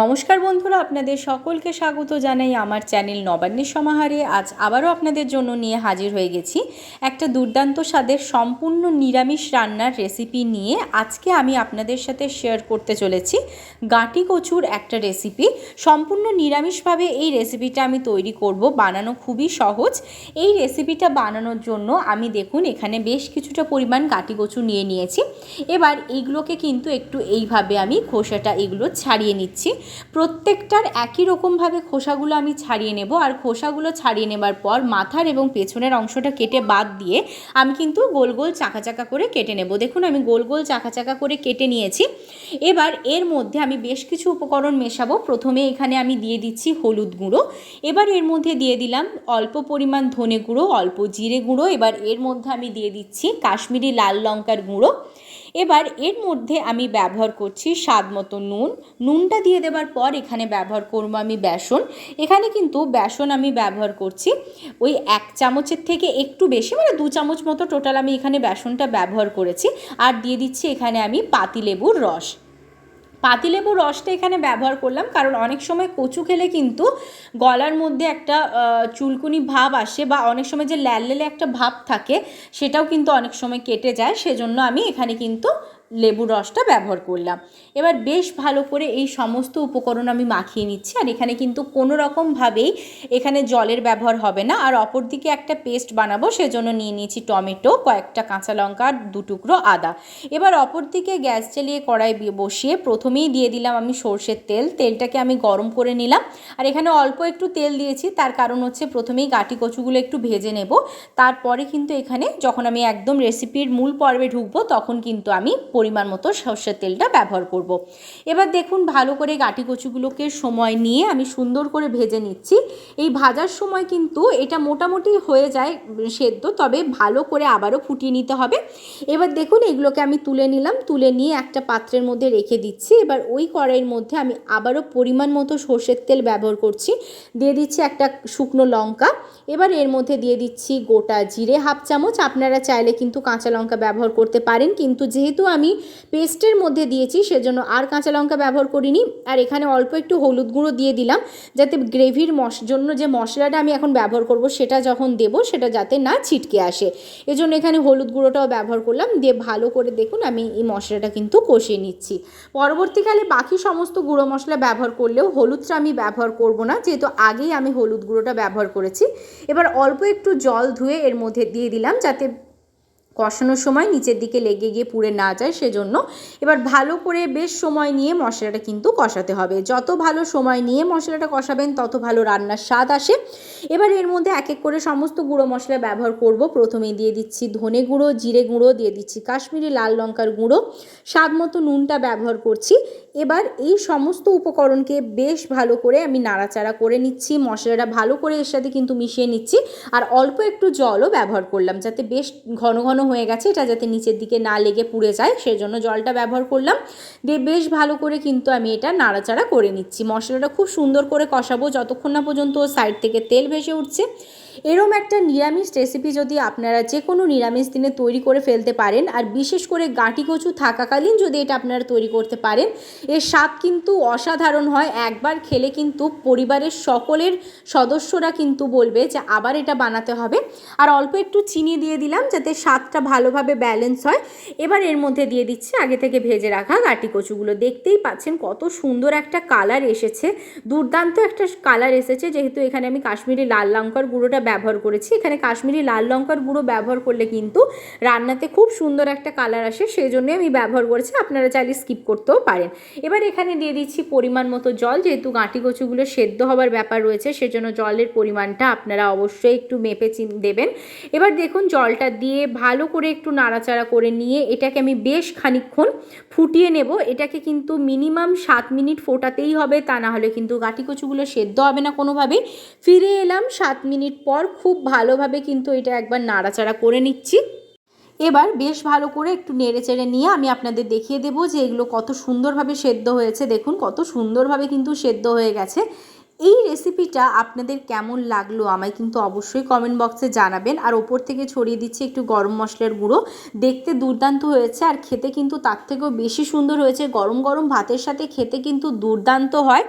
নমস্কার বন্ধুরা, আপনাদের সকলকে স্বাগত জানাই আমার চ্যানেল নবান্নের সমাহারে। আজ আবারও আপনাদের জন্য নিয়ে হাজির হয়ে গেছি একটা দুর্দান্ত স্বাদের সম্পূর্ণ নিরামিষ রান্নার রেসিপি নিয়ে। আজকে আমি আপনাদের সাথে শেয়ার করতে চলেছি গাঁটি কচুর একটা রেসিপি সম্পূর্ণ নিরামিষভাবে এই রেসিপিটা আমি তৈরি করব, বানানো খুবই সহজ। এই রেসিপিটা বানানোর জন্য আমি দেখুন, এখানে বেশ কিছুটা পরিমাণ গাঁটি কচু নিয়ে নিয়েছি। এবার এইগুলোকে কিন্তু একটু এইভাবে আমি খোসাটা এগুলো ছাড়িয়ে নিচ্ছি। প্রত্যেকটার একই রকমভাবে খোসাগুলো আমি ছাড়িয়ে নেব। আর খোসাগুলো ছাড়িয়ে নেবার পর মাথার এবং পেছনের অংশটা কেটে বাদ দিয়ে আমি কিন্তু গোল গোল চাকা চাকা করে কেটে নেব। দেখুন, আমি গোল গোল চাকা চাকা করে কেটে নিয়েছি। এবার এর মধ্যে আমি বেশ কিছু উপকরণ মেশাবো। প্রথমে এখানে আমি দিয়ে দিচ্ছি হলুদ গুঁড়ো। এবার এর মধ্যে দিয়ে দিলাম অল্প পরিমাণ ধনে গুঁড়ো, অল্প জিরে গুঁড়ো। এবার এর মধ্যে আমি দিয়ে দিচ্ছি কাশ্মীরি লাল লঙ্কার গুঁড়ো। এবার এর মধ্যে আমি ব্যবহার করছি স্বাদ মতো নুন। নুনটা দিয়ে দেবার পর এখানে ব্যবহার করব আমি বেসন। এখানে কিন্তু বেসন আমি ব্যবহার করছি ওই এক চামচের থেকে একটু বেশি মানে দু চামচ মতো টোটাল আমি এখানে বেসনটা ব্যবহার করেছি। আর দিয়ে দিচ্ছি এখানে আমি পাতিলেবুর রস। পাতিলেবুর রসটা এখানে ব্যবহার করলাম, কারণ অনেক সময় কচু খেলে কিন্তু গলার মধ্যে একটা চুলকুনি ভাব আসে বা অনেক সময় যে ল্যাললেলে একটা ভাব থাকে, সেটাও কিন্তু অনেক সময় কেটে যায়, সেজন্য আমি এখানে কিন্তু লেবুর রসটা ব্যবহার করলাম। এবার বেশ ভালো করে এই সমস্ত উপকরণ আমি মাখিয়ে নিচ্ছি। আর এখানে কিন্তু কোনো রকমভাবেই এখানে জলের ব্যবহার হবে না। আর অপর দিকে একটা পেস্ট বানাবো, সেজন্য নিয়ে নিয়েছি টমেটো, কয়েকটা কাঁচা লঙ্কা আর দু টুকরো আদা। এবার অপর দিকে গ্যাস চালিয়ে কড়াই বসিয়ে প্রথমেই দিয়ে দিলাম আমি সর্ষের তেল। তেলটাকে আমি গরম করে নিলাম। আর এখানে অল্প একটু তেল দিয়েছি। তার কারণ হচ্ছে প্রথমেই গাটি কচুগুলো একটু ভেজে নেব। তারপরে কিন্তু এখানে যখন আমি একদম রেসিপির মূল পর্বে ঢুকবো, তখন কিন্তু আমি পরিমাণ মতো সর্ষের তেলটা ব্যবহার করব। এবার দেখুন ভালো করে গাটি কচুগুলোকে সময় নিয়ে আমি সুন্দর করে ভেজে নিচ্ছি। এই ভাজার সময় কিন্তু এটা মোটামুটি হয়ে যায় সেদ্ধ, তবে ভালো করে আবারও ফুটিয়ে নিতে হবে। এবার দেখুন এগুলোকে আমি তুলে নিলাম, তুলে নিয়ে একটা পাত্রের মধ্যে রেখে দিচ্ছি। এবার ওই কড়াইয়ের মধ্যে আমি আবারও পরিমাণ মতো সর্ষের তেল ব্যবহার করছি। দিয়ে দিচ্ছি একটা শুকনো লঙ্কা। এবার এর মধ্যে দিয়ে দিচ্ছি গোটা জিরে হাফ চামচ। আপনারা চাইলে কিন্তু কাঁচা লঙ্কা ব্যবহার করতে পারেন, কিন্তু যেহেতু আমি পেস্টের মধ্যে দিয়েছি, সেজন্য আর কাঁচা লঙ্কা ব্যবহার করিনি। আর এখানে অল্প একটু হলুদ গুঁড়ো দিয়ে দিলাম, যাতে গ্রেভির মশ জন্য যে মশলাটা আমি এখন ব্যবহার করব, সেটা যখন দেব, সেটা যাতে না ছিটকে আসে। এজন্য এখানে হলুদ গুঁড়োটাও ব্যবহার করলাম, দিয়ে ভালো করে দেখুন আমি এই মশলাটা কিন্তু কষিয়ে নিচ্ছি। পরবর্তীকালে বাকি সমস্ত গুঁড়ো মশলা ব্যবহার করলেও হলুদটা আমি ব্যবহার করব না, যেহেতু আগেই আমি হলুদ গুঁড়োটা ব্যবহার করেছি। এবার অল্প একটু জল ধুয়ে এর মধ্যে দিয়ে দিলাম, যাতে কষানোর সময় নিচের দিকে লেগে গিয়ে পুড়ে না যায় সেজন্য। এবার ভালো করে বেশ সময় নিয়ে মশলাটা কিন্তু কষাতে হবে। যত ভালো সময় নিয়ে মশলাটা কষাবেন, তত ভালো রান্নার স্বাদ আসে। এবার এর মধ্যে এক এক করে সমস্ত গুঁড়ো মশলা ব্যবহার করব। প্রথমে দিয়ে দিচ্ছি ধনে গুঁড়ো, জিরে গুঁড়ো, দিয়ে দিচ্ছি কাশ্মীরি লাল লঙ্কার গুঁড়ো। স্বাদ মতো নুনটা ব্যবহার করছি। এবার এই সমস্ত উপকরণকে বেশ ভালো করে আমি নাড়াচাড়া করে নিচ্ছি। মশলাটা ভালো করে এর সাথে কিন্তু মিশিয়ে নিচ্ছি। আর অল্প একটু জলও ব্যবহার করলাম যাতে বেশ ঘন ঘন হয়ে গেছে, এটা যাতে নিচের দিকে না লেগে পুড়ে যায়, সেজন্য জলটা ব্যবহার করলাম। দিয়ে বেশ ভালো করে কিন্তু আমি এটা নাড়াচাড়া করে নিচ্ছি। মশলাটা খুব সুন্দর করে কষাবো, যতক্ষণ না পর্যন্ত সাইড থেকে তেল ভেসে উঠছে। এরম একটা নিরামিষ রেসিপি যদি আপনারা যে কোনো নিরামিষ দিনে তৈরি করে ফেলতে পারেন, আর বিশেষ করে গাঁটি কচু থাকাকালীন যদি এটা আপনারা তৈরি করতে পারেন, এর স্বাদ কিন্তু অসাধারণ হয়। একবার খেলে কিন্তু পরিবারের সকলের সদস্যরা কিন্তু বলবে যে আবার এটা বানাতে হবে। আর অল্প একটু চিনি দিয়ে দিলাম যাতে স্বাদটা ভালোভাবে ব্যালেন্স হয়। এবার এর মধ্যে দিয়ে দিচ্ছি আগে থেকে ভেজে রাখা গাঁটি কচুগুলো। দেখতেই পাচ্ছেন কত সুন্দর একটা কালার এসেছে। দুর্দান্ত একটা কালার এসেছে। যেহেতু এখানে আমি কাশ্মীরি লাল লঙ্কার গুঁড়োটা ব্যবহার করেছি। এখানে কাশ্মীরি লাল লঙ্কার গুঁড়ো ব্যবহার করলে কিন্তু রান্নাতে খুব সুন্দর একটা কালার আসে সেই জন্যই আমি ব্যবহার করেছি। আপনারা চাইলে স্কিপ করতেও পারেন। এবার এখানে দিয়ে দিচ্ছি পরিমাণ মতো জল, যেহেতু গাঁটি কচুগুলো সেদ্ধ হবার ব্যাপার রয়েছে, সেজন্য জলের পরিমাণটা আপনারা অবশ্যই একটু মেপে দেবেন। এবার দেখুন জলটা দিয়ে ভালো করে একটু নাড়াচাড়া করে নিয়ে এটাকে আমি বেশ খানিক্ষণ ফুটিয়ে নেব। এটাকে কিন্তু মিনিমাম সাত মিনিট ফোটাতেই হবে, তা না হলে কিন্তু গাঁটি কচুগুলো সেদ্ধ হবে না কোনোভাবেই। ফিরে এলাম, সাত মিনিট পর খুব ভালোভাবে কিন্তু এটা একবার নাড়াচাড়া করে নিচ্ছি। এবার বেশ ভালো করে একটু নেড়ে চেড়ে নিয়ে আমি আপনাদের দেখিয়ে দেব যে এগুলো কত সুন্দরভাবে সেদ্ধ হয়েছে। দেখুন কত সুন্দরভাবে কিন্তু সেদ্ধ হয়ে গেছে। এই রেসিপিটা আপনাদের কেমন লাগল আমায় কিন্তু অবশ্যই কমেন্ট বক্সে জানাবেন। আর ওপর থেকে ছড়িয়ে দিচ্ছি একটু গরম মশলার গুঁড়ো। দেখতে দুর্দান্ত হয়েছে আর খেতে কিন্তু তার থেকেও বেশি সুন্দর হয়েছে। গরম গরম ভাতের সাথে খেতে কিন্তু দুর্দান্ত হয়।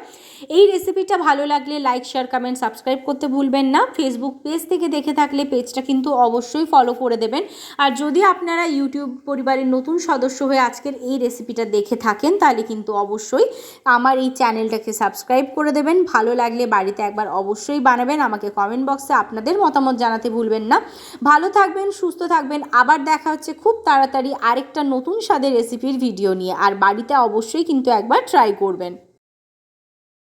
এই রেসিপিটা ভালো লাগলে লাইক শেয়ার কমেন্ট সাবস্ক্রাইব করতে ভুলবেন না। ফেসবুক পেজ থেকে দেখে থাকলে পেজটা কিন্তু অবশ্যই ফলো করে দেবেন। আর যদি আপনারা ইউটিউব পরিবারের নতুন সদস্য হয়ে আজকের এই রেসিপিটা দেখে থাকেন, তাহলে কিন্তু অবশ্যই আমার এই চ্যানেলটাকে সাবস্ক্রাইব করে দেবেন। ভালো লাগলে বাড়িতে একবার অবশ্যই বানাবেন। আমাকে কমেন্ট বক্সে আপনাদের মতামত জানাতে ভুলবেন না। ভালো থাকবেন, সুস্থ থাকবেন। আবার দেখা হচ্ছে খুব তাড়াতাড়ি আরেকটা নতুন স্বাদের রেসিপির ভিডিও নিয়ে। আর বাড়িতে অবশ্যই কিন্তু একবার ট্রাই করবেন।